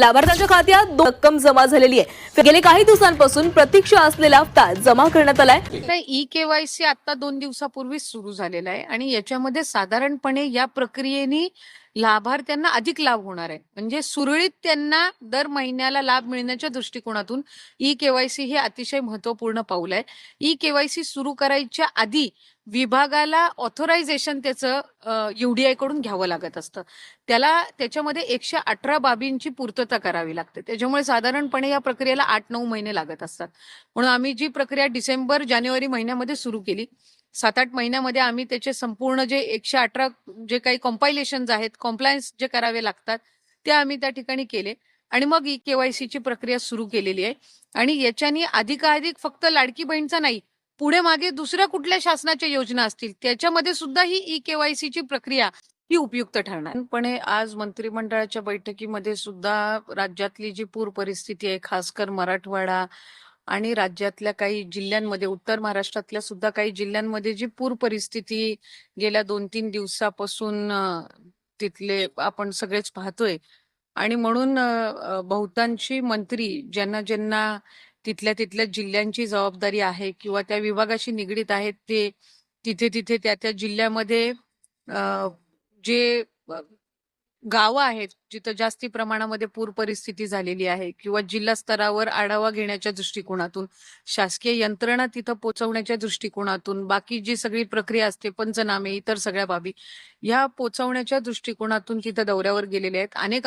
लाभार्थ्यांच्या खात्यात दोन रक्कम जमा झालेली आहे. गेले काही दिवसांपासून प्रतीक्षा असलेला हप्ता जमा करण्यात आलाय. नाही ई केवायसी आता दोन दिवसापूर्वीच सुरू झालेला आहे आणि याच्यामध्ये साधारणपणे या प्रक्रियेने लाभार्थ्यांना अधिक लाभ होणार आहे. म्हणजे सुरळीत त्यांना दर महिन्याला लाभ मिळण्याच्या दृष्टिकोनातून ई केवायसी हे अतिशय महत्त्वपूर्ण पाऊल आहे. ई केवायसी सुरू करायच्या आधी विभागाला ऑथोरायझेशन त्याचं युडीआयकडून घ्यावं लागत असतं. त्याला त्याच्यामध्ये एकशे अठरा बाबींची पूर्तता करावी लागते. त्याच्यामुळे साधारणपणे या प्रक्रियेला आठ नऊ महिने लागत असतात. म्हणून आम्ही जी प्रक्रिया डिसेंबर जानेवारी महिन्यामध्ये सुरू केली सात आठ महिन्यामध्ये आम्ही त्याचे संपूर्ण जे एकशे अठरा जे काही कॉम्पायलेशन आहेत कॉम्प्लायन्स जे करावे लागतात ते आम्ही त्या ठिकाणी केले. आणि मग ई केवायसीची प्रक्रिया सुरू केलेली आहे. आणि याच्यानी अधिकाधिक फक्त लाडकी बहीणचा नाही पुढे मागे दुसऱ्या कुठल्या शासनाच्या योजना असतील त्याच्यामध्ये सुद्धा ही ई केवायसीची प्रक्रिया ही उपयुक्त ठरणार. पण आज मंत्रिमंडळाच्या बैठकीमध्ये सुद्धा राज्यातली जी पूर परिस्थिती आहे खासकर मराठवाडा आणि राज्यातल्या काही जिल्ह्यांमध्ये उत्तर महाराष्ट्रातल्या सुद्धा काही जिल्ह्यांमध्ये जी पूर परिस्थिती गेल्या दोन तीन दिवसापासून तिथले आपण सगळेच पाहतोय. आणि म्हणून बहुतांशी मंत्री ज्यांना ज्यांना तिथल्या तिथल्या जिल्ह्यांची जबाबदारी आहे किंवा त्या विभागाशी निगडीत आहेत ते तिथे तिथे त्या त्या जिल्ह्यामध्ये जे गावं आहेत जिथं जास्ती प्रमाणामध्ये पूर परिस्थिती झालेली आहे किंवा जिल्हा स्तरावर आढावा घेण्याच्या दृष्टिकोनातून शासकीय यंत्रणा तिथं पोहोचवण्याच्या दृष्टिकोनातून बाकी जी सगळी प्रक्रिया असते पंचनामे इतर सगळ्या बाबी ह्या पोचवण्याच्या दृष्टिकोनातून तिथं दौऱ्यावर गेलेले आहेत. अनेक